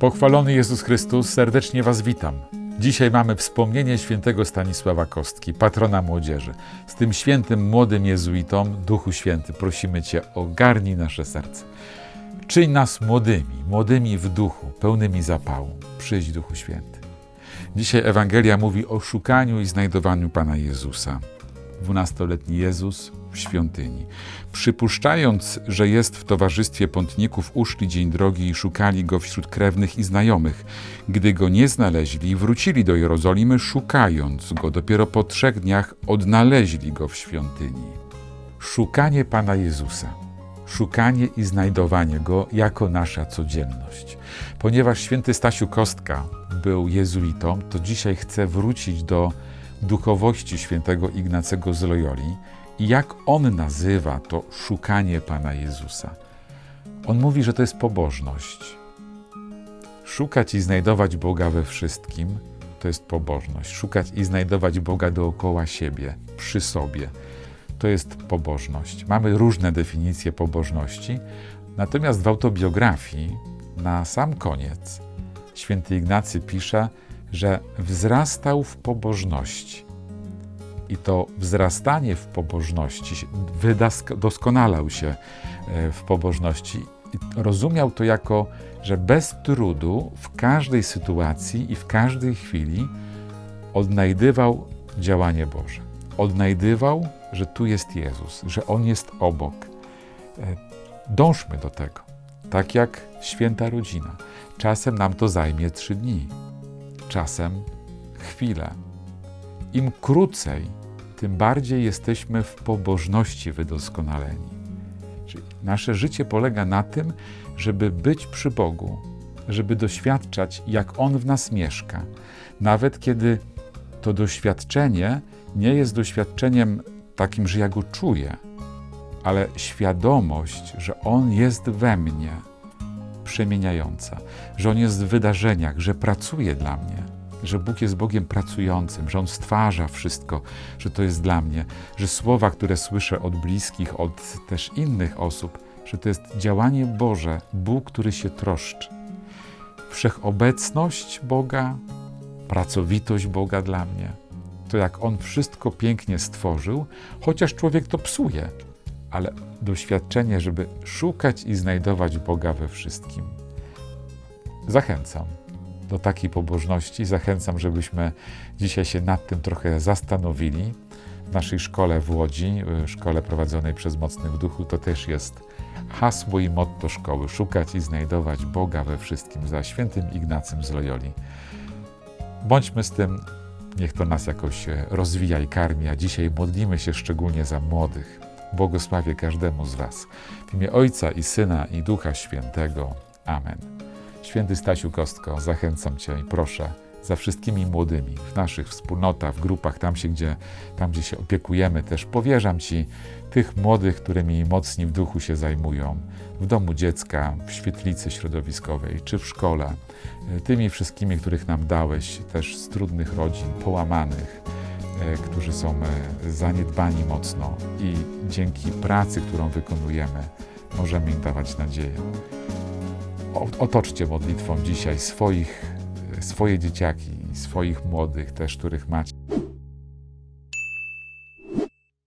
Pochwalony Jezus Chrystus, serdecznie Was witam. Dzisiaj mamy wspomnienie świętego Stanisława Kostki, patrona młodzieży. Z tym świętym młodym jezuitą, Duchu Święty, prosimy Cię, ogarnij nasze serce. Czyń nas młodymi, młodymi w duchu, pełnymi zapału. Przyjdź, Duchu Święty. Dzisiaj Ewangelia mówi o szukaniu i znajdowaniu Pana Jezusa. Dwunastoletni Jezus świątyni. Przypuszczając, że jest w towarzystwie pątników, uszli dzień drogi i szukali go wśród krewnych i znajomych. Gdy go nie znaleźli, wrócili do Jerozolimy, szukając go. Dopiero po trzech dniach odnaleźli go w świątyni. Szukanie Pana Jezusa. Szukanie i znajdowanie go jako nasza codzienność. Ponieważ święty Stasiu Kostka był jezuitą, to dzisiaj chcę wrócić do duchowości świętego Ignacego z Loyoli jak on nazywa to szukanie Pana Jezusa. On mówi, że to jest pobożność. Szukać i znajdować Boga we wszystkim to jest pobożność. Szukać i znajdować Boga dookoła siebie, przy sobie to jest pobożność. Mamy różne definicje pobożności, natomiast w autobiografii na sam koniec święty Ignacy pisze, że wzrastał w pobożności. I to wzrastanie w pobożności, doskonalał się e, w pobożności. Rozumiał to jako, że bez trudu w każdej sytuacji i w każdej chwili odnajdywał działanie Boże. Odnajdywał, że tu jest Jezus, że On jest obok. E, dążmy do tego, tak jak święta rodzina. Czasem nam to zajmie trzy dni, czasem chwilę. Im krócej, tym bardziej jesteśmy w pobożności wydoskonaleni. Czyli nasze życie polega na tym, żeby być przy Bogu, żeby doświadczać, jak On w nas mieszka. Nawet kiedy to doświadczenie nie jest doświadczeniem takim, że ja go czuję, ale świadomość, że On jest we mnie, przemieniająca, że On jest w wydarzeniach, że pracuje dla mnie, że Bóg jest Bogiem pracującym, że On stwarza wszystko, że to jest dla mnie, że słowa, które słyszę od bliskich, od też innych osób, że to jest działanie Boże, Bóg, który się troszczy. Wszechobecność Boga, pracowitość Boga dla mnie, to jak On wszystko pięknie stworzył, chociaż człowiek to psuje, ale doświadczenie, żeby szukać i znajdować Boga we wszystkim. Zachęcam do takiej pobożności, zachęcam, żebyśmy dzisiaj się nad tym trochę zastanowili. W naszej szkole w Łodzi, szkole prowadzonej przez Mocnych Duchu, to też jest hasło i motto szkoły: szukać i znajdować Boga we wszystkim za świętym Ignacym z Loyoli. Bądźmy z tym, niech to nas jakoś rozwija i karmi, a dzisiaj modlimy się szczególnie za młodych. Błogosławię każdemu z Was. W imię Ojca i Syna i Ducha Świętego. Amen. Święty Stasiu Kostko, zachęcam Cię i proszę za wszystkimi młodymi w naszych wspólnotach, w grupach, tam, się, gdzie, tam gdzie się opiekujemy też. Powierzam Ci tych młodych, którymi mocni w duchu się zajmują, w domu dziecka, w świetlicy środowiskowej czy w szkole, tymi wszystkimi, których nam dałeś, też z trudnych rodzin, połamanych, e, którzy są e, zaniedbani mocno i dzięki pracy, którą wykonujemy, możemy im dawać nadzieję. Otoczcie modlitwą dzisiaj swoich, swoje dzieciaki, swoich młodych też, których macie.